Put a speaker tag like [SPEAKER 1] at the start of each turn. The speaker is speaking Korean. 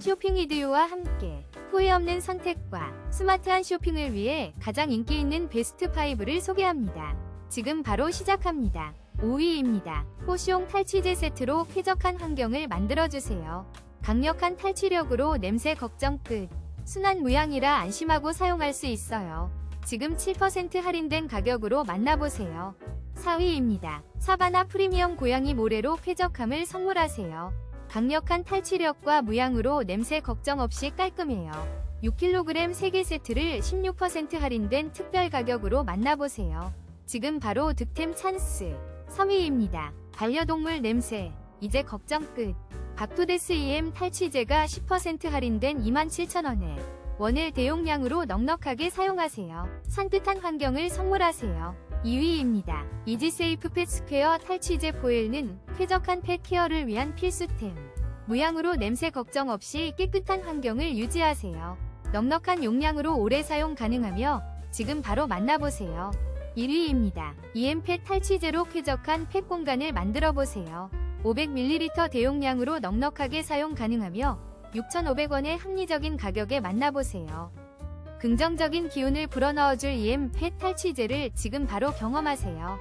[SPEAKER 1] 쇼핑 이디오와 함께 후회 없는 선택과 스마트한 쇼핑을 위해 가장 인기 있는 베스트 5를 소개합니다. 지금 바로 시작합니다. 5위입니다. 포시용 탈취제 세트로 쾌적한 환경을 만들어주세요. 강력한 탈취력으로 냄새 걱정 끝. 순한 무향이라 안심하고 사용할 수 있어요. 지금 7% 할인된 가격으로 만나보세요. 4위입니다. 사바나 프리미엄 고양이 모래로 쾌적함을 선물하세요. 강력한 탈취력과 무향으로 냄새 걱정 없이 깔끔해요. 6kg 3개 세트를 16% 할인된 특별 가격으로 만나보세요. 지금 바로 득템 찬스. 3위입니다. 반려동물 냄새. 이제 걱정 끝. 박토데스 EM 탈취제가 10% 할인된 27,000원에 원을 대용량으로 넉넉하게 사용하세요. 산뜻한 환경을 선물하세요. 2위입니다. 이지세이프 펫스퀘어 탈취제 포일는 쾌적한 펫 케어를 위한 필수템. 무향으로 냄새 걱정 없이 깨끗한 환경을 유지하세요. 넉넉한 용량으로 오래 사용 가능하며 지금 바로 만나보세요. 1위입니다. EM펫 탈취제로 쾌적한 펫 공간을 만들어 보세요. 500ml 대용량으로 넉넉하게 사용 가능하며 6,500원의 합리적인 가격에 만나보세요. 긍정적인 기운을 불어넣어줄 EM 펫 탈취제를 지금 바로 경험하세요.